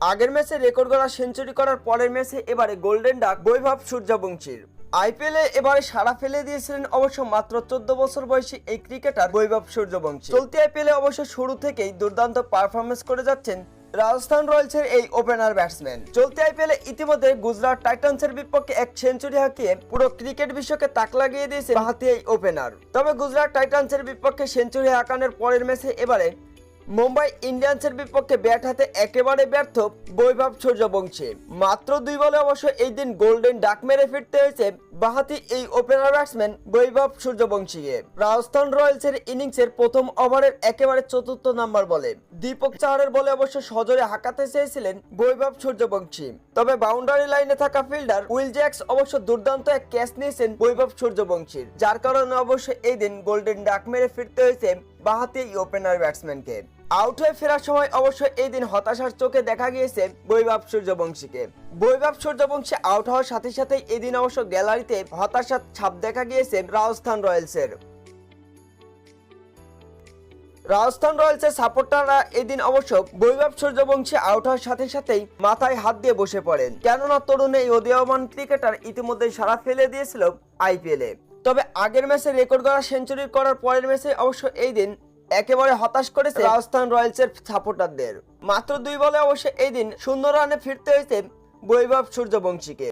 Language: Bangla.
আগের ম্যাচে রেকর্ড করা সেঞ্চুরি করার পরের ম্যাচে এবারে গোল্ডেন ডাক বৈভব সূর্যবংশীর। আইপিএলে এবারে সারা ফেলে দিয়েছিলেন অবশ্য মাত্র চোদ্দ বছর বয়সী এই ক্রিকেটার বৈভব সূর্যবংশী। চলতি আইপিএলে অবশ্য শুরু থেকেই দুর্দান্ত পারফরমেন্স করে যাচ্ছেন রাজস্থান রয়্যালসের এই ওপেনার ব্যাটসম্যান চলতি আইপিএলে ইতিমধ্যে গুজরাট টাইটান্সের বিপক্ষে এক সেঞ্চুরি হাঁকিয়ে পুরো ক্রিকেট বিশ্বকে তাক লাগিয়ে দিয়েছে বাহাতি এই ওপেনার তবে গুজরাট টাইটান্সের বিপক্ষে সেঞ্চুরি হাঁকানোর পরের ম্যাচে এবারে মুম্বাই ইন্ডিয়ান্সের বিপক্ষে ব্যাট হাতে একেবারে ব্যর্থ বৈভব সূর্যবংশী। মাত্র দুই বলে অবশ্য এই দিন গোল্ডেন ডাক মেরে ফিরতে হয়েছে বাহাতি এই ওপেনার ব্যাটসম্যান বৈভব সূর্যবংশীকে। রাজস্থান রয়্যালসের ইনিংসের প্রথম ওভারের একেবারে চতুর্থ নাম্বার বলে। দীপক চাহারের বলে অবশ্য সজোরে হাঁকাতে চেয়েছিলেন বৈভব সূর্যবংশী। তবে বাউন্ডারি লাইনে থাকা ফিল্ডার উইল জ্যাক্স অবশ্য দুর্দান্ত এক ক্যাচ নিয়েছেন বৈভব সূর্যবংশীর। যার কারণে অবশ্য এই দিন গোল্ডেন ডাক মেরে ফিরতে হয়েছে বাহাতি এই ওপেনার ব্যাটসম্যানকে। আউট হয়ে ফেরার সময় অবশ্য এই দিন হতাশার চোখে দেখা গিয়েছে বৈভব সূর্যবংশীকে। বৈভব সূর্যবংশী আউট হওয়ার সাথে সাথেই এদিন অবশ্য গ্যালারিতে হতাশার ছাপ দেখা গিয়েছে রাজস্থান রয়্যালসের। রাজস্থান রয়্যালসের সাপোর্টাররা এদিন অবশ্য বৈভব সূর্যবংশী আউট হওয়ার সাথে সাথেই মাথায় হাত দিয়ে বসে পড়েন। কেননা তরুণ এই উদীয়মান ক্রিকেটার ইতিমধ্যে সারা ফেলে দিয়েছিল আইপিএলে। তবে আগের ম্যাচে রেকর্ড করা সেঞ্চুরি করার পরের ম্যাচে অবশ্য এই দিন একেবারে হতাশ করেছে রাজস্থান রয়্যালসের সাপোর্টারদের। মাত্র দুই বলে অবশ্য এই দিন শূন্য রানে ফিরতে হয়েছে বৈভব সূর্যবংশীকে।